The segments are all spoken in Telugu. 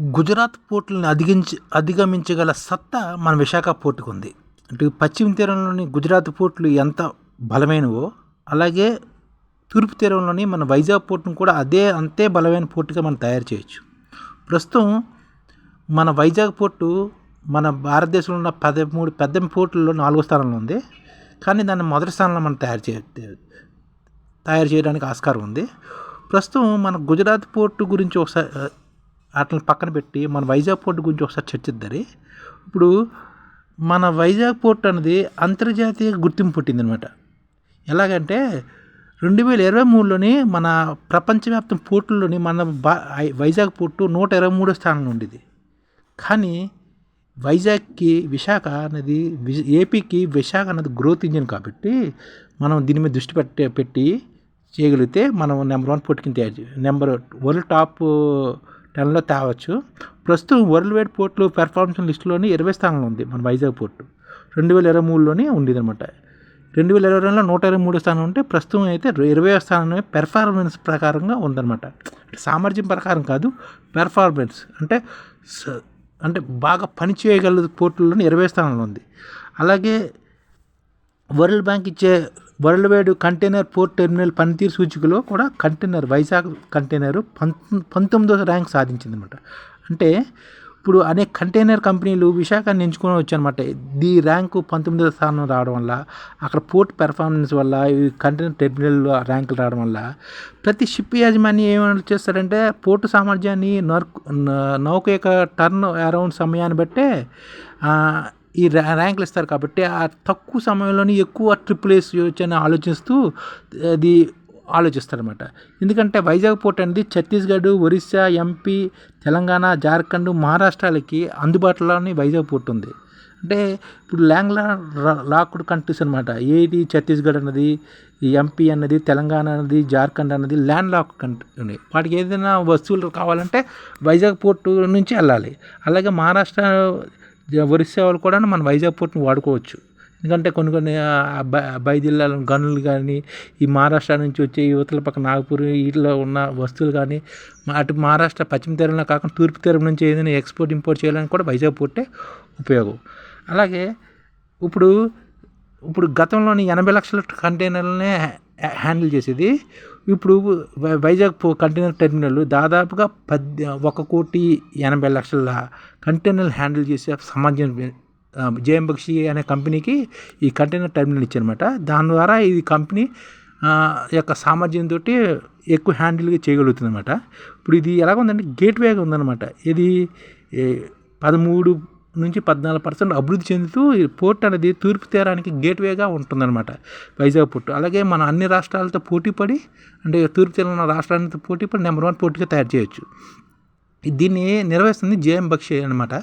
గుజరాత్ పోర్టులను అధిగించి అధిగమించగల సత్తా మన విశాఖ పోర్టుకు ఉంది అంటే పశ్చిమ తీరంలోని గుజరాత్ పోర్టులు ఎంత బలమైనవో అలాగే తూర్పు తీరంలోని మన వైజాగ్ పోర్టును కూడా అదే అంతే బలమైన పోర్టుగా మనం తయారు చేయొచ్చు. ప్రస్తుతం మన వైజాగ్ పోర్టు మన భారతదేశంలో ఉన్న పదమూడు పెద్ద పోర్టుల్లో నాలుగో స్థానంలో ఉంది. కానీ దాన్ని మొదటి స్థానంలో మనం తయారు చే తయారు చేయడానికి ఆస్కారం ఉంది. ప్రస్తుతం మన గుజరాత్ పోర్టు గురించి ఒకసారి వాటిని పక్కన పెట్టి మన వైజాగ్ పోర్టు గురించి ఒకసారి చర్చిద్దారి. ఇప్పుడు మన వైజాగ్ పోర్ట్ అనేది అంతర్జాతీయ గుర్తింపు పుట్టిందనమాట ఎలాగంటే రెండు వేల ఇరవై మూడులోని మన ప్రపంచవ్యాప్తం పోర్టుల్లోని మన బా వైజాగ్ పోర్టు నూట ఇరవై మూడో స్థానంలో ఉండేది. కానీ వైజాగ్కి విశాఖ అనేది వి- ఏపీకి విశాఖ అనేది గ్రోత్ ఇంజిన్ కాబట్టి మనం దీని మీద దృష్టి పెట్టే పెట్టి చేయగలిగితే మనం నెంబర్ వన్ పోర్ట్ కింద తయారు నెంబర్ వరల్డ్ టాప్ టెన్లో తేవచ్చు. ప్రస్తుతం వరల్డ్ వైడ్ పోర్ట్లు పెర్ఫార్మెన్స్ లిస్టులోని ఇరవై స్థానంలో ఉంది మన వైజాగ్ పోర్టు. రెండు వేల ఇరవై మూడులోనే ఉండేది అనమాట రెండు వేల ఇరవై రెండులో నూట ఇరవై మూడు స్థానం ఉంటే ప్రస్తుతం అయితే ఇరవై స్థానంలో పెర్ఫార్మెన్స్ ప్రకారంగా ఉందన్నమాట. సామర్థ్యం ప్రకారం కాదు పెర్ఫార్మెన్స్. అంటే స- అంటే బాగా పని చేయగల పోర్టుల్లోని ఇరవై స్థానంలో ఉంది. అలాగే వరల్డ్ బ్యాంక్ ఇచ్చే world wide container port terminal పనితీరు సూచికలో కూడా కంటైనర్ వైజాగ్ కంటైనర్ పంత పంతొమ్మిదో ర్యాంక్ సాధించింది అనమాట అంటే ఇప్పుడు అనేక కంటైనర్ కంపెనీలు విశాఖని ఎంచుకొని వచ్చాయన్నమాట. ఈ ర్యాంకు పంతొమ్మిదో స్థానం రావడం వల్ల అక్కడ పోర్ట్ పెర్ఫార్మెన్స్ వల్ల ఈ కంటైనర్ టెర్మినల్ ర్యాంకులు రావడం వల్ల ప్రతి షిప్ యాజమాని ఏమైనా చేస్తారంటే పోర్టు సామర్థ్యాన్ని నౌక నౌక యొక్క టర్న్ అరౌండ్ సమయాన్ని బట్టే ఈ ర్యాంకులు ఇస్తారు కాబట్టి ఆ తక్కువ సమయంలోనే ఎక్కువ ట్రిపుల్ వేసి అని ఆలోచిస్తూ అది ఆలోచిస్తారనమాట ఎందుకంటే వైజాగ్ పోర్ట్ అనేది ఛత్తీస్గఢ్ ఒరిస్సా ఎంపీ తెలంగాణ జార్ఖండ్ మహారాష్ట్రాలకి అందుబాటులోని వైజాగ్ పోర్ట్ ఉంది. అంటే ఇప్పుడు లాంగ్లా లాక్డ్ కంట్రీస్ అనమాట ఏది ఛత్తీస్గఢ్ అన్నది ఎంపీ అన్నది తెలంగాణ అన్నది జార్ఖండ్ అన్నది ల్యాండ్ లాక్ కంట్రీ ఉన్నాయి. వాటికి ఏదైనా వస్తువులు కావాలంటే వైజాగ్ పోర్టు నుంచి వెళ్ళాలి. అలాగే మహారాష్ట్ర ఒరిస్సా వాళ్ళు కూడా మన వైజాగ్ పోర్ట్ని వాడుకోవచ్చు. ఎందుకంటే కొన్ని కొన్ని ఆ బై జిల్లాల గనులు కానీ ఈ మహారాష్ట్ర నుంచి వచ్చే యువతల పక్క నాగపూర్ వీటిలో ఉన్న వస్తువులు కానీ అటు మహారాష్ట్ర పశ్చిమ తీరంలో కాకుండా తూర్పు తీరం నుంచి ఏదైనా ఎక్స్పోర్ట్ ఇంపోర్ట్ చేయాలని కూడా వైజాగ్ పోర్టే ఉపయోగం. అలాగే ఇప్పుడు ఇప్పుడు గతంలోని ఎనభై లక్షల కంటైనర్లనే హ్యాండిల్ చేసేది ఇప్పుడు వై- వైజాగ్ పో కంటైనర్ టెర్మినల్ దాదాపుగా పద్ ఒక కోటి ఎనభై లక్షల కంటైనర్లు హ్యాండిల్ చేసే సామర్థ్యం జేఎం బక్షి అనే కంపెనీకి ఈ కంటైనర్ టెర్మినల్ ఇచ్చారనమాట దాని ద్వారా ఈ కంపెనీ యొక్క సామర్థ్యంతో ఎక్కువ హ్యాండిల్గా చేయగలుగుతుంది అనమాట ఇప్పుడు ఇది ఎలాగ ఉందంటే గేట్వేగా ఉందన్నమాట. ఇది పదమూడు నుంచి పద్నాలుగు పర్సెంట్ అభివృద్ధి చెందుతూ ఈ పోర్ట్ అనేది తూర్పు తీరానికి గేట్వేగా ఉంటుందన్నమాట. వైజాగ్ పోర్టు. అలాగే మన అన్ని రాష్ట్రాలతో పోటీపడి అంటే తూర్పు తీరంలో ఉన్న రాష్ట్రాలతో పోటీపడి నెంబర్ వన్ పోర్టుగా తయారు చేయొచ్చు. దీన్ని నిర్వహిస్తుంది జేఎం బక్షి అనమాట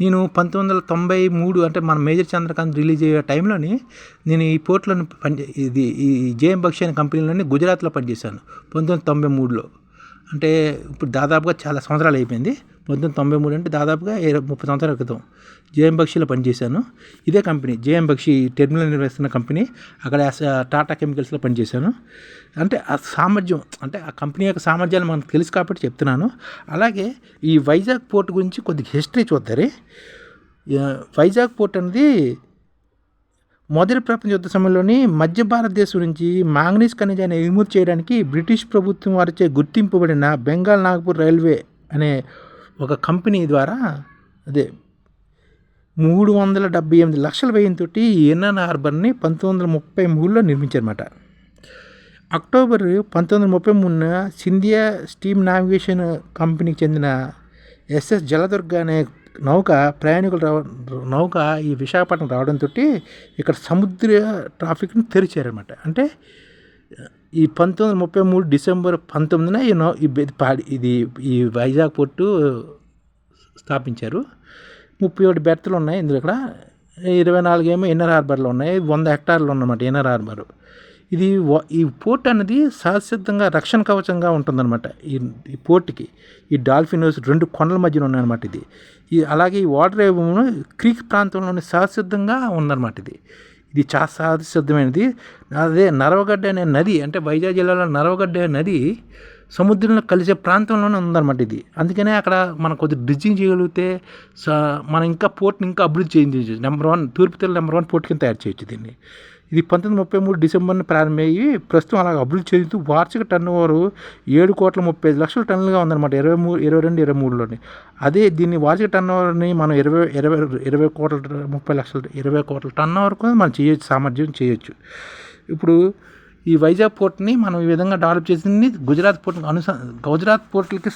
నేను పంతొమ్మిది వందల తొంభై మూడు అంటే మన మేజర్ చంద్రకాంత్ రిలీజ్ అయ్యే టైంలోని నేను ఈ పోర్ట్లో పని ఇది ఈ జేఎం బక్షి అనే కంపెనీలోని గుజరాత్లో పనిచేశాను. పంతొమ్మిది వందల తొంభై మూడులో. అంటే ఇప్పుడు దాదాపుగా చాలా సంవత్సరాలు అయిపోయింది. పంతొమ్మిది తొంభై మూడు అంటే దాదాపుగా ఇరవై ముప్పై సంవత్సరాల క్రితం జేఎం బక్షిలో పనిచేశాను. ఇదే కంపెనీ జేఎం బక్షి టెర్మినల్ నిర్వహిస్తున్న కంపెనీ అక్కడ టాటా కెమికల్స్లో పనిచేశాను. అంటే ఆ సామర్థ్యం అంటే ఆ కంపెనీ యొక్క సామర్థ్యాలు మనకు తెలుసు కాబట్టి చెప్తున్నాను. అలాగే ఈ వైజాగ్ పోర్ట్ గురించి కొద్దిగా హిస్టరీ చూద్దరి. వైజాగ్ పోర్ట్ అనేది మొదటి ప్రపంచ యుద్ధ సమయంలోని మధ్య భారతదేశం నుంచి మాంగనీస్ ఖనిజాన్ని ఎగుమతి చేయడానికి బ్రిటిష్ ప్రభుత్వం వారిచే గుర్తింపబడిన బెంగాల్ నాగపూర్ రైల్వే అనే ఒక కంపెనీ ద్వారా అదే మూడు వందల డెబ్బై ఎనిమిది లక్షల వ్యయంతో ఎన్ఎన్ హార్బర్ని పంతొమ్మిది వందల ముప్పై మూడులో నిర్మించారన్నమాట. అక్టోబర్ పంతొమ్మిది వందల ముప్పై మూడున సింధియా స్టీమ్ నావిగేషన్ కంపెనీకి చెందిన ఎస్ఎస్ జలదుర్గ అనే నౌక ప్రయాణికులు రావ నౌక ఈ విశాఖపట్నం రావడంతో ఇక్కడ సముద్ర ట్రాఫిక్ని తెరిచారనమాట అంటే ఈ పంతొమ్మిది వందల ముప్పై మూడు డిసెంబర్ పంతొమ్మిదిన ఈ నౌ ఈ పాడి ఇది ఈ వైజాగ్ పోర్టు స్థాపించారు. ముప్పై ఒకటి బెర్త్లు ఉన్నాయి ఇందులో ఇక్కడ. ఇరవై నాలుగు ఏమో ఇన్నర్ హార్బర్లో ఉన్నాయి. వంద హెక్టార్లు ఉన్నమాట ఇన్నర్ హార్బర్. ఇది ఈ పోర్ట్ అనేది సహసిద్ధంగా రక్షణ కవచంగా ఉంటుందన్నమాట. ఈ ఈ పోర్ట్కి. ఈ డాల్ఫినోస్ రెండు కొండల మధ్యన ఉన్నాయన్నమాట ఇది. ఈ అలాగే ఈ వాటర్ ఏమో క్రీక్ ప్రాంతంలోని సహసిద్ధంగా ఉందన్నమాట ఇది. ఇది చాలా సహసిద్ధమైనది. అదే నరవగడ్డ అనే నది అంటే వైజాగ్ జిల్లాలో నరవగడ్డ అనే నది సముద్రంలో కలిసే ప్రాంతంలోనే ఉందన్నమాట ఇది. అందుకనే అక్కడ మనం కొద్దిగా డ్రిడ్జింగ్ చేయగలిగితే మనం ఇంకా పోర్ట్ని ఇంకా అభివృద్ధి చేయొచ్చు నెంబర్ వన్ తూర్పు నెంబర్ వన్ పోర్ట్ కింద తయారు చేయొచ్చు దీన్ని. ఇది పంతొమ్మిది ముప్పై మూడు డిసెంబర్ను ప్రారంభమయ్యి ప్రస్తుతం అలాగ అభివృద్ధి చెందుతూ వార్షిక టర్న్ ఓవరు ఏడు కోట్ల ముప్పై ఐదు లక్షల టన్నులుగా ఉందన్నమాట ఇరవై మూడు ఇరవై రెండు ఇరవై మూడులోని. అదే దీన్ని వార్షిక టర్న్ ఓవర్ని మనం ఇరవై ఇరవై ఇరవై కోట్ల ముప్పై లక్షల ఇరవై కోట్ల టర్న్ వరకు మనం చేయొచ్చు సామర్థ్యం చేయొచ్చు. ఇప్పుడు ఈ వైజాగ్ పోర్ట్ని మనం ఈ విధంగా డెవలప్ చేసింది గుజరాత్ పోర్ట్ అనుస గుజరాత్ పోర్ట్లకి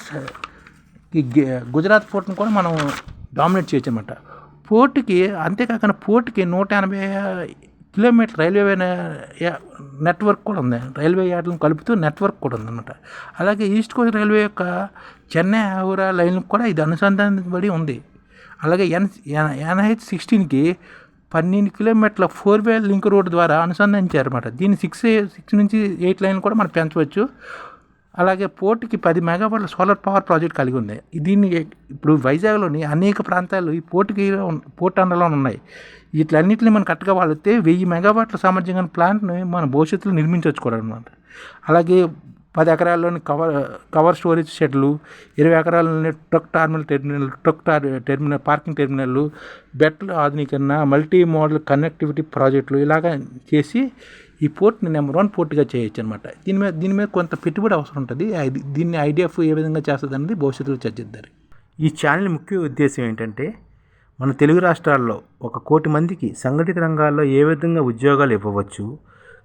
గుజరాత్ పోర్ట్ని కూడా మనం డామినేట్ చేయొచ్చు అనమాట పోర్టుకి అంతేకాకుండా పోర్టుకి నూట ఎనభై కిలోమీటర్ రైల్వే నెట్వర్క్ కూడా ఉంది. రైల్వే యార్డులను కలుపుతూ నెట్వర్క్ కూడా ఉందన్నమాట. అలాగే ఈస్ట్ కోస్ట్ రైల్వే యొక్క చెన్నై ఆవురా లైన్ కూడా ఇది అనుసంధానించబడి ఉంది. అలాగే ఎన్ ఎన్హెచ్ సిక్స్టీన్కి పన్నెండు కిలోమీటర్ల ఫోర్ వే లింక్ రోడ్ ద్వారా అనుసంధానించారన్నమాట. దీన్ని సిక్స్ సిక్స్ నుంచి ఎయిట్ లైన్ కూడా మనం పెంచవచ్చు. అలాగే పోర్టుకి పది మెగావాట్ల సోలార్ పవర్ ప్రాజెక్ట్ కలిగి ఉంది. దీన్ని ఇప్పుడు వైజాగ్లోని అనేక ప్రాంతాలు ఈ పోర్టుకి పోర్ట్ అండలో ఉన్నాయి. వీటిలన్నింటినీ మనం కరెక్ట్గా వాడితే వెయ్యి మెగావాట్ల సామర్థ్యం గల ప్లాంట్ని మన భవిష్యత్తులో నిర్మించవచ్చు కూడా అనమాట అలాగే పది ఎకరాల్లోని కవర్ కవర్ స్టోరేజ్ షెడ్లు ఇరవై ఎకరాల్లోని ట్రక్ టర్మినల్ టెర్మినల్ ట్రక్ టార్ టెర్మినల్ పార్కింగ్ టెర్మినల్లు బెట్టల ఆధునీకరణ మల్టీ మోడల్ కనెక్టివిటీ ప్రాజెక్టులు ఇలాగ చేసి ఈ పోర్ట్ని నెంబర్ వన్ పోర్ట్గా చేయొచ్చు అనమాట దీని మీద దీని మీద కొంత పెట్టుబడి అవసరం ఉంటుంది. దీన్ని ఐడిఎఫ్ ఏ విధంగా చేస్తుంది అనేది భవిష్యత్తులో చర్చిద్దారు ఈ ఛానల్ ముఖ్య ఉద్దేశం ఏంటంటే మన తెలుగు రాష్ట్రాల్లో ఒక కోటి మందికి సంఘటిత రంగాల్లో ఏ విధంగా ఉద్యోగాలు ఇవ్వవచ్చు